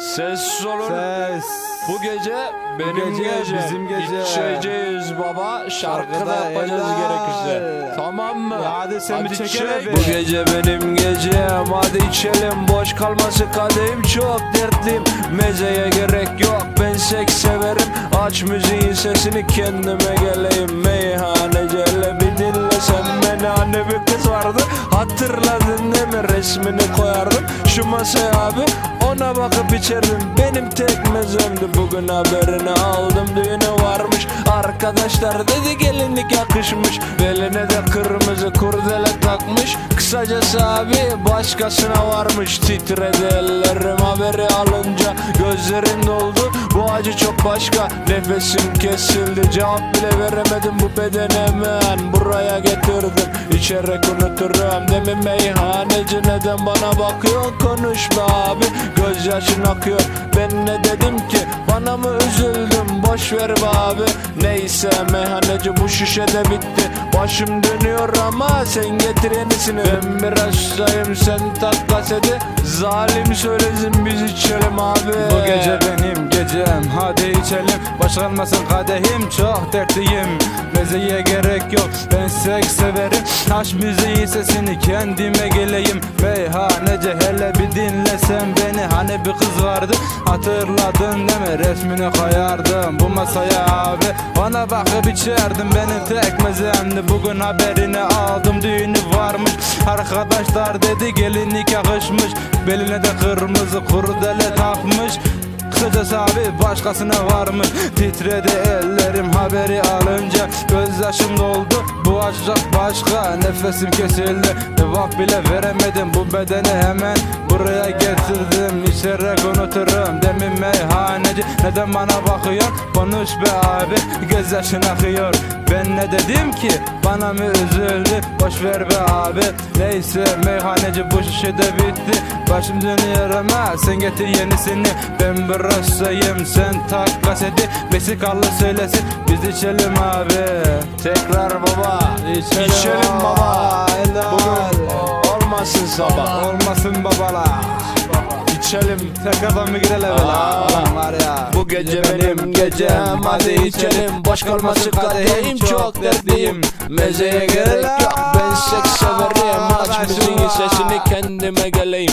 Ses olun. Ses. Bu gece benim gece gece. bizim gece. İçeceğiz baba. Şarkı da Şarkıda yapacağız helal. gerekirse. Tamam mı? Ya hadi sen çekele be. Bu gece benim gecem. Hadi içelim. Boş kalması kadehim çok dertliyim. Mezeye gerek yok. Ben seks severim. Aç müziğin sesini kendime geleyim. Meyhaneci Hatırladın değil mi? Resmini koyardım. Şu masaya abi ona bakıp içerdim Benim tek mezemdi bugün haberini aldım. Düğünü varmış. Arkadaşlar dedi gelinlik yakışmış. Beline de kırmızı kurdele takmış. Kısacası abi başkasına varmış. Titredi ellerim haberi alınca Gözlerim doldu acı çok başka. Nefesim kesildi cevap bile veremedim Bu bedeni hemen buraya getirdim İçerek unuturum. Demin meyhaneci neden bana bakıyor? Konuş be abi gözyaşın akıyor. Ben ne dedim ki? Bana mı üzüldüm boş ver abi. Neyse meyhaneci bu şişe de bitti. Başım dönüyor ama sen getir yenisini. Ben biraz ustayım sen tak kaseti. Zalim söylesin biz içelim abi. Bu gece benim gecem hadi içelim. Boş kalmasın kadehim çok dertliyim. Mezeye gerek yok ben seks severim. Taş müziği sesini kendime geleyim. Meyhanece hele bir dinlesen beni. Hani bir kız vardı hatırladın mi? Resmini koyardım bu masaya abi. Ona bakıp içerdim benim tek mezemdi. Bugün haberini aldım düğünü varmış. Arkadaşlar dedi gelinlik yakışmış Beline de kırmızı kurdele Kısacası abi başkasına varmış Titredi ellerim haberi alınca Gözyaşım doldu. Bu acıcak başka Nefesim kesildi. Cevap bile veremedim Bu bedeni hemen. Buraya getirdim İçerek unuturum demin meyhaneci Neden bana bakıyorsun konuş be abi Gözyaşın akıyor. Ben ne dedim ki? Bana mı üzüldü? Boş ver be abi. Neyse meyhaneci bu şişe de bitti. Başım dönüyor ama sen getir yenisini. Ben burasıyım sen tak kaseti. Vesikalı söylesin biz içelim abi. Tekrar baba İçelim, İçelim baba. helal. Bugün olmasın sabah. Olmasın babala İçelim. Tekrardan bir girelim gece benim gecem Hadi içelim Boş kalmasın kadehim Çok dertliyim. Mezeye gerek yok Ben seks severim. Aç müziğin sesini kendime geleyim